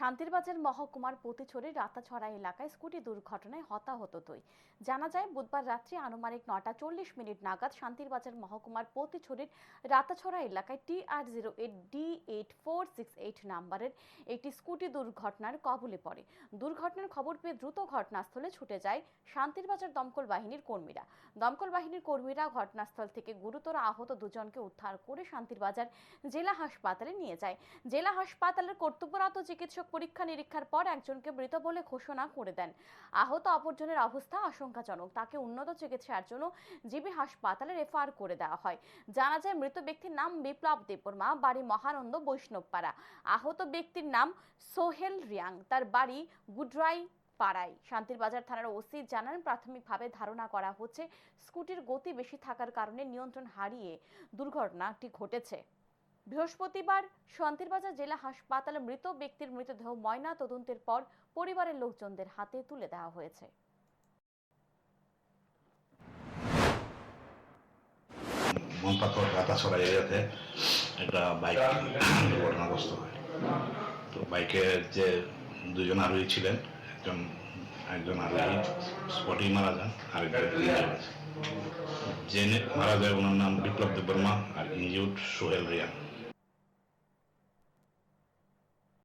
শান্তিরবাজার মহকুমার পতিছড়ির রাতাছড়া এলাকায় স্কুটি দুর্ঘটনায় হতাহত দুই। জানা যায়, বুধবার রাত্রি আনুমানিক নটা চল্লিশ মিনিট নাগাদ শান্তিরবাজার মহকুমার পতিছড়ির রাতাছড়া এলাকায় T R zero eight D eight four six eight নাম্বারের একটি স্কুটি দুর্ঘটনার কবলে পড়ে। দুর্ঘটনার খবর পেয়ে দ্রুত ঘটনাস্থলে ছুটে যায় শান্তিরবাজার দমকল বাহিনীর কর্মীরা। দমকল বাহিনীর কর্মীরা ঘটনাস্থল থেকে গুরুতর আহত দুজনকে উদ্ধার করে শান্তিরবাজার জেলা হাসপাতালে নিয়ে যায়। জেলা হাসপাতালের কর্তব্যরত চিকিৎসক পরীক্ষা নিরীক্ষার পর একজনকে মৃত বলে ঘোষণা করে দেন। আহত অপরজনের অবস্থা আশঙ্কাজনক। তাকে উন্নত চিকিৎসার জন্য জিবি হাসপাতালে রেফার করে দেওয়া হয়। জানা যায়, মৃত ব্যক্তির নাম বিপ্লব দেববর্মা, বাড়ি মহানন্দ বৈষ্ণবপাড়া। আহত ব্যক্তির নাম সোহেল রিয়াং। তার বাড়ি গুডরাই পাড়ায় শান্তিরবাজার থানার ওসি জানান, প্রাথমিকভাবে ধারণা করা হচ্ছে, স্কুটির গতি বেশি থাকার কারণে নিয়ন্ত্রণ হারিয়ে দুর্ঘটনাটি ঘটেছে। বৃহস্পতিবার শান্তিরবাজার জেলা হাসপাতালে মৃত ব্যক্তির মৃতদেহ ময়না তদন্তের পর পরিবারের লোকজনদের হাতে তুলে দেওয়া হয়েছে। মনপাথর গাতাছড়া এরিয়াতে একটা বাইক দুর্ঘটনাগ্রস্ত হয়। তো বাইকের যে দুজন আরোহী ছিলেন একজন একজন আরোহী স্পটেই মারা যান আরেকজন injured আছে যে মারা যায় ওনার নাম বিপ্লব দেববর্মা আর ইনজিউড সোহেল রিয়ান